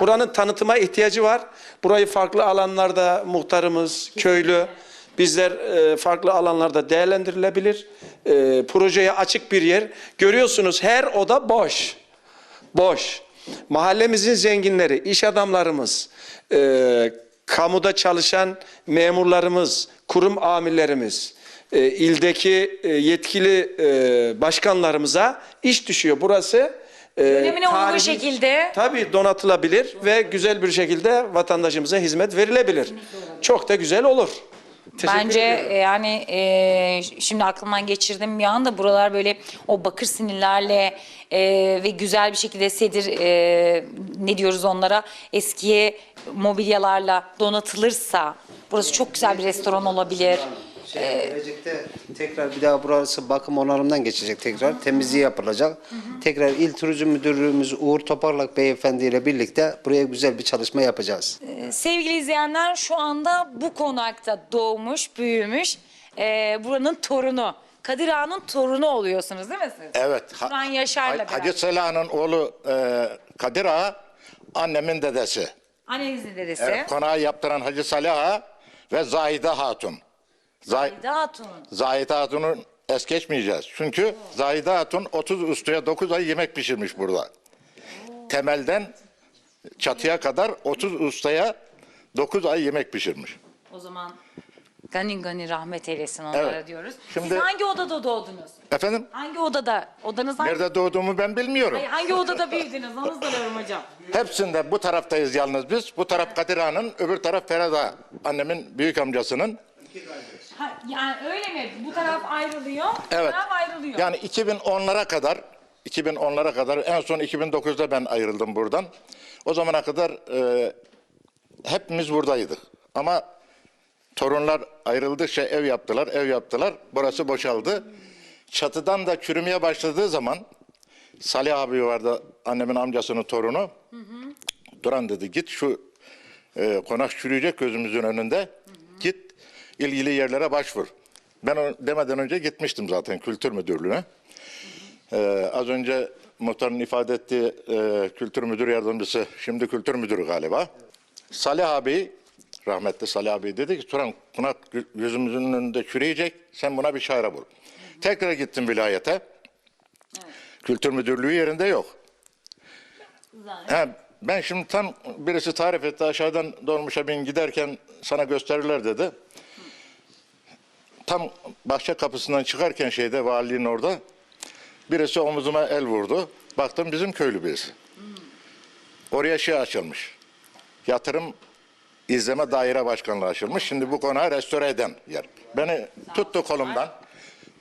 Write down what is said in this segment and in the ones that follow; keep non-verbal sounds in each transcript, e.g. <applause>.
Buranın tanıtıma ihtiyacı var. Burayı farklı alanlarda muhtarımız, köylü, bizler e, farklı alanlarda değerlendirilebilir. E, projeye açık bir yer. Görüyorsunuz her oda boş. Boş. Mahallemizin zenginleri, iş adamlarımız, e, kamuda çalışan memurlarımız, kurum amirlerimiz, e, ildeki e, yetkili e, başkanlarımıza iş düşüyor. Burası e, Önemine uygun tarihi- şekilde. Tabii donatılabilir ve güzel bir şekilde vatandaşımıza hizmet verilebilir. Çok da güzel olur. Teşekkür Bence ediyorum. e, yani e, şimdi aklımdan geçirdim bir anda buralar böyle o bakır sinirlerle e, ve güzel bir şekilde sedir e, ne diyoruz onlara eskiye mobilyalarla donatılırsa burası çok güzel bir restoran olabilir. Şey, gelecekte tekrar bir daha burası bakım onarımdan geçecek tekrar. Temizliği yapılacak. Tekrar İl Turizm Müdürlüğümüz Uğur Toparlak Beyefendi ile birlikte buraya güzel bir çalışma yapacağız. E, Sevgili izleyenler şu anda bu konakta doğmuş, büyümüş e, buranın torunu. Kadir Ağa'nın torunu oluyorsunuz değil mi siz? Evet. Ha- Turan Yaşar'la Ha- Hacı. Sela'nın oğlu e, Kadir Ağa, annemin dedesi. Annenizin dedesi. Evet, konağı yaptıran Hacı Salih Ağa ve Zahide Hatun. Zah Zahide Hatun. Zahide Hatun'un es geçmeyeceğiz. Çünkü Zahide Hatun 30 ustaya 9 ay yemek pişirmiş burada. Temelden çatıya kadar 30 ustaya 9 ay yemek pişirmiş. O zaman gani gani rahmet eylesin onlara Evet. diyoruz. Şimdi- Siz hangi odada doğdunuz? Efendim? Hangi odada? Odanız hangi? Nerede doğduğumu ben bilmiyorum. Hayır, hangi odada büyüdünüz? Onu soruyorum hocam. Hepsinde bu taraftayız yalnız biz. Bu taraf Kadir Ağa'nın, öbür taraf Ferhat. Annemin büyük amcasının. Ha, yani öyle mi? Bu taraf ayrılıyor, bu Evet. taraf ayrılıyor. Yani 2010'lara kadar 2010'lara kadar en son 2009'da ben ayrıldım buradan. O zamana kadar e, hepimiz buradaydık. Ama torunlar ayrıldıkça ev yaptılar, ev yaptılar. Burası boşaldı. Çatıdan da çürümeye başladığı zaman Salih abi vardı annemin amcasının torunu. Duran dedi git şu e, konak çürüyecek gözümüzün önünde. İlgili yerlere başvur. Ben o demeden önce gitmiştim zaten kültür müdürlüğüne. Ee, az önce muhtarın ifade ettiği e, kültür müdür yardımcısı, şimdi kültür müdürü galiba. Salih abi, rahmetli Salih abi dedi ki Turan konak gö- gözümüzün önünde çürüyecek, sen buna bir çare bul. Tekrar gittim vilayete. Kültür müdürlüğü yerinde yok. Ha, ben şimdi tam birisi tarif etti aşağıdan dolmuşa bin giderken sana gösterirler dedi. Tam bahçe kapısından çıkarken şeyde valiliğin orada birisi omuzuma el vurdu. Baktım bizim köylü birisi. Oraya şey açılmış. Yatırım izleme daire başkanlığı açılmış. Şimdi bu konağı restore eden yer. Beni tuttu kolumdan.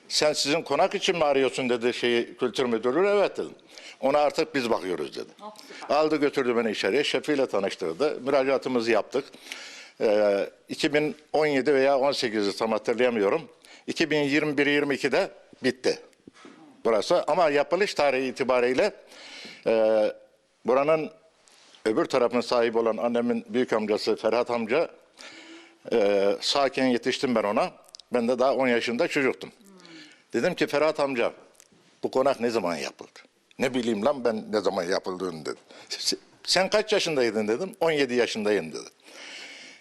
Sen sizin konak için mi arıyorsun dedi şeyi kültür müdürlüğü. Evet dedim. Ona artık biz bakıyoruz dedi. Aldı götürdü beni içeriye. Şefiyle tanıştırdı. Müracaatımızı yaptık. Ee, 2017 veya 18'i tam hatırlayamıyorum. 2021-22'de bitti burası. Ama yapılış tarihi itibariyle e, buranın öbür tarafın sahibi olan annemin büyük amcası Ferhat amca e, sağken yetiştim ben ona. Ben de daha 10 yaşında çocuktum. Dedim ki Ferhat amca bu konak ne zaman yapıldı? Ne bileyim lan ben ne zaman yapıldığını dedi. <laughs> Sen kaç yaşındaydın dedim. 17 yaşındayım dedi.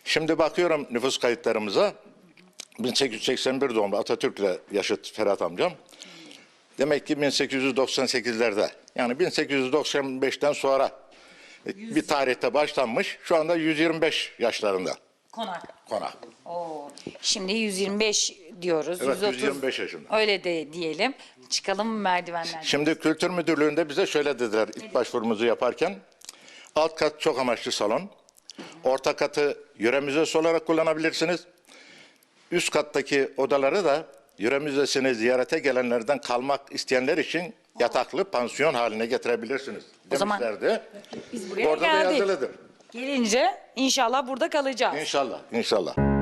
Şimdi bakıyorum nüfus kayıtlarımıza. 1881 doğumlu Atatürk'le yaşıt Ferhat amcam. Demek ki 1898'lerde yani 1895'ten sonra bir tarihte başlanmış. Şu anda 125 yaşlarında Konak. konak. Oo. Şimdi 125 diyoruz. Evet, 130. 125 yaşında. Öyle de diyelim. Çıkalım merdivenlerden. Şimdi Kültür Müdürlüğü'nde bize şöyle dediler ilk başvurumuzu yaparken. Alt kat çok amaçlı salon. Orta katı yöre müzesi olarak kullanabilirsiniz. Üst kattaki odaları da yöre müzesini ziyarete gelenlerden kalmak isteyenler için yataklı pansiyon haline getirebilirsiniz O zaman demişlerdi. Biz buraya Orada da geldik. yazılıdır. Gelince inşallah burada kalacağız. İnşallah, inşallah.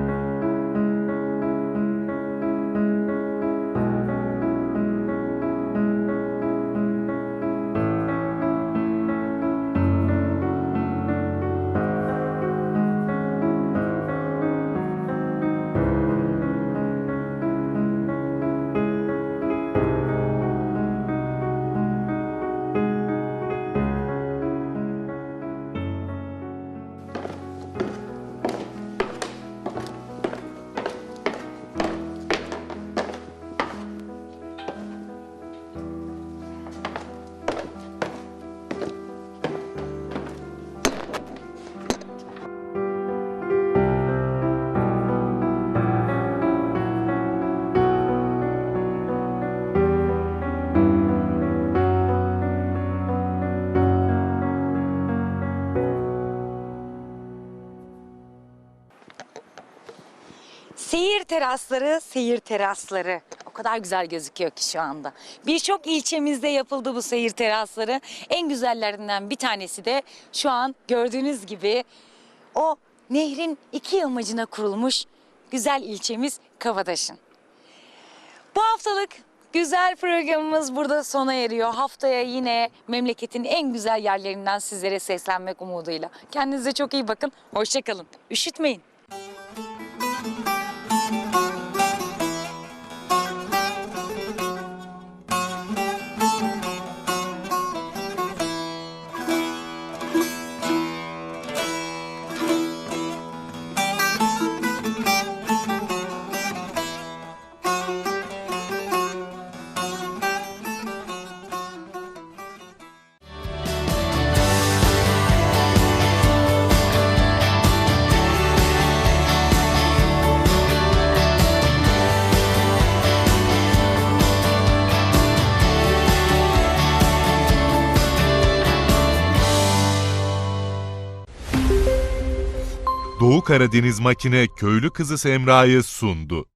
Seyir terasları, seyir terasları. O kadar güzel gözüküyor ki şu anda. Birçok ilçemizde yapıldı bu seyir terasları. En güzellerinden bir tanesi de şu an gördüğünüz gibi o nehrin iki yamacına kurulmuş güzel ilçemiz Kavadaş'ın. Bu haftalık güzel programımız burada sona eriyor. Haftaya yine memleketin en güzel yerlerinden sizlere seslenmek umuduyla. Kendinize çok iyi bakın. Hoşçakalın. Üşütmeyin. Doğu Karadeniz Makine Köylü Kızı Semra'yı sundu.